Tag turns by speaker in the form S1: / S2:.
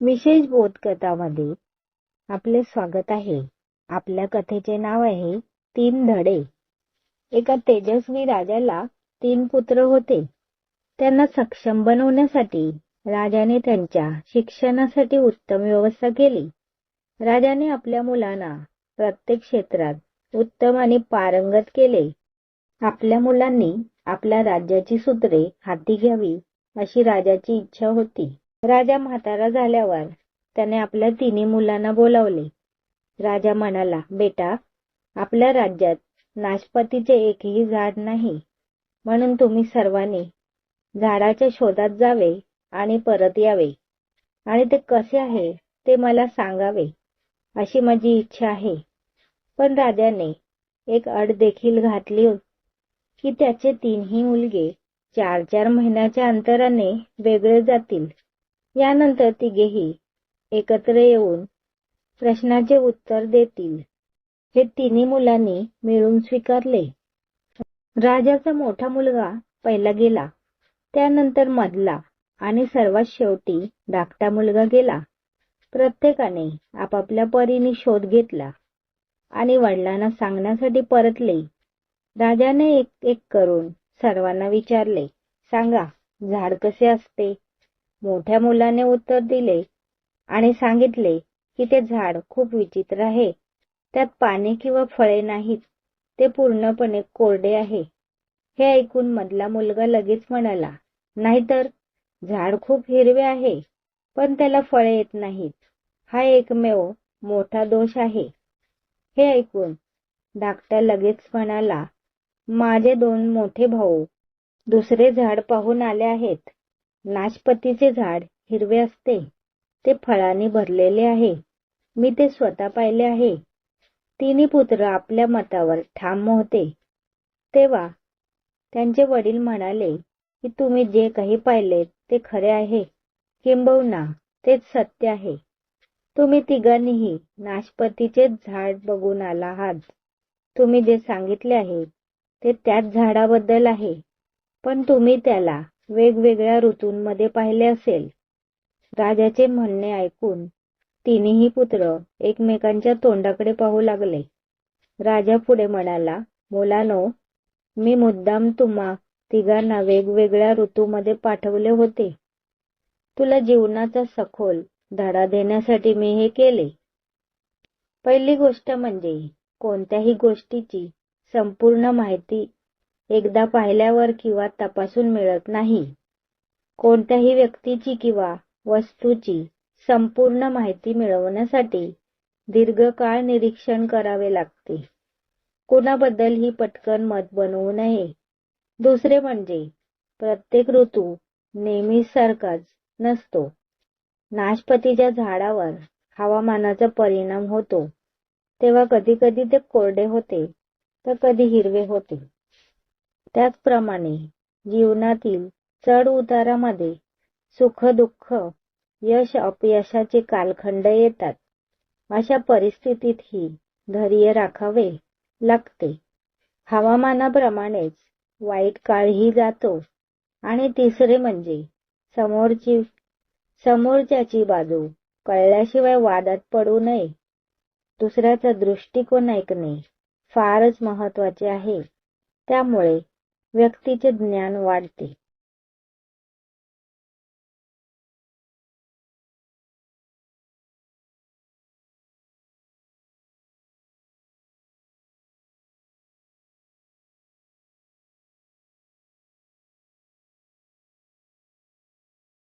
S1: विशेष बोधकथामध्ये आपले स्वागत आहे. आपल्या कथेचे नाव आहे तीन धडे. एका तेजस्वी राजाला तीन पुत्र होते. त्यांना सक्षम बनवण्यासाठी राजाने त्यांच्या शिक्षणासाठी उत्तम व्यवस्था केली. राजाने आपल्या मुलांना प्रत्येक क्षेत्रात उत्तम आणि पारंगत केले. आपल्या मुलांनी आपल्या राज्याची सूत्रे हाती घ्यावी अशी राजाची इच्छा होती. राजा म्हातारा झाल्यावर त्याने आपल्या तिन्ही मुलांना बोलावले. राजा म्हणाला बेटा आपल्या राज्यात नाशपतीचे एकही झाड नाही. म्हणून तुम्ही सर्वांनी झाडाच्या शोधात जावे आणि परत यावे. आणि ते कसे आहे ते मला सांगावे अशी माझी इच्छा आहे पण राजाने एक अट देखील घातली की त्याचे तीनही मुलगे चार चार महिन्याच्या अंतराने वेगळे जातील. यानंतर तिघेही एकत्र येऊन प्रश्नाचे उत्तर देतील. हे तिन्ही मुलांनी मिळून स्वीकारले. राजाचा मोठा मुलगा पहिला गेला. त्यानंतर मधला आणि सर्वात शेवटी धाकटा मुलगा गेला. प्रत्येकाने आपापल्या परीने शोध घेतला आणि वडिलांना सांगण्यासाठी परतले. राजाने एक एक करून सर्वांना विचारले सांगा झाड कसे असते? मोठ्या मुलाने उत्तर दिले आणि सांगितले की ते झाड खूप विचित्र आहे. त्यात पाने किंवा फळे नाहीत. ते पूर्णपणे कोरडे आहे. हे ऐकून मधला मुलगा लगेच म्हणाला नाहीतर झाड खूप हिरवे आहे पण त्याला फळे येत नाहीत. हा एकमेव मोठा दोष आहे. हे ऐकून धाकटा लगेच म्हणाला माझे दोन मोठे भाऊ दुसरे झाड पाहून आले आहेत. नाशपतीचे झाड हिरवे असते. ते फळांनी भरलेले आहे. मी ते स्वतः पाहिले आहे. तिन्ही पुत्र आपल्या मतावर ठाम होते. तेव्हा त्यांचे वडील म्हणाले की तुम्ही जे काही पाहिले ते खरे आहे. किंबहुना तेच सत्य आहे. तुम्ही तिघांनीही नाशपतीचे झाड बघून आला आहात. तुम्ही जे सांगितले आहे ते त्याच झाडाबद्दल आहे. पण तुम्ही त्याला वेगवेगळ्या ऋतूंमध्ये पाहिले असेल. राजाचे म्हणणे ऐकून तिन्ही पुत्र एकमेकांच्या तोंडाकडे पाहू लागले. राजा पुढे म्हणाला मुलानो मी मुद्दाम तुम्हा तिघांना वेगवेगळ्या ऋतूमध्ये पाठवले होते. तुला जीवनाचा सखोल धडा देण्यासाठी मी हे केले. पहिली गोष्ट म्हणजे कोणत्याही गोष्टीची संपूर्ण माहिती एकदा पाहिल्यावर किंवा तपासून मिळत नाही. कोणत्याही व्यक्तीची किंवा वस्तूची संपूर्ण माहिती मिळवण्यासाठी दीर्घकाळ निरीक्षण करावे लागते. कुणाबद्दलही पटकन मत बनवू नये. दुसरे म्हणजे प्रत्येक ऋतू नेहमीसारखाच नसतो. नाशपतीच्या झाडावर हवामानाचा परिणाम होतो. तेव्हा कधी कधी ते कोरडे होते तर कधी हिरवे होते. त्याचप्रमाणे जीवनातील चढ उतारामध्ये सुख दुःख यश अपयशाचे कालखंड येतात. अशा परिस्थितीतही धैर्य राखावे लागते. हवामानाप्रमाणेच वाईट काळही जातो. आणि तिसरे म्हणजे समोरची समोरच्याची बाजू कळल्याशिवाय वादात पडू नये. दुसऱ्याचा दृष्टिकोन ऐकणे फारच महत्त्वाचे आहे. त्यामुळे व्यक्तीचे ज्ञान वाढते.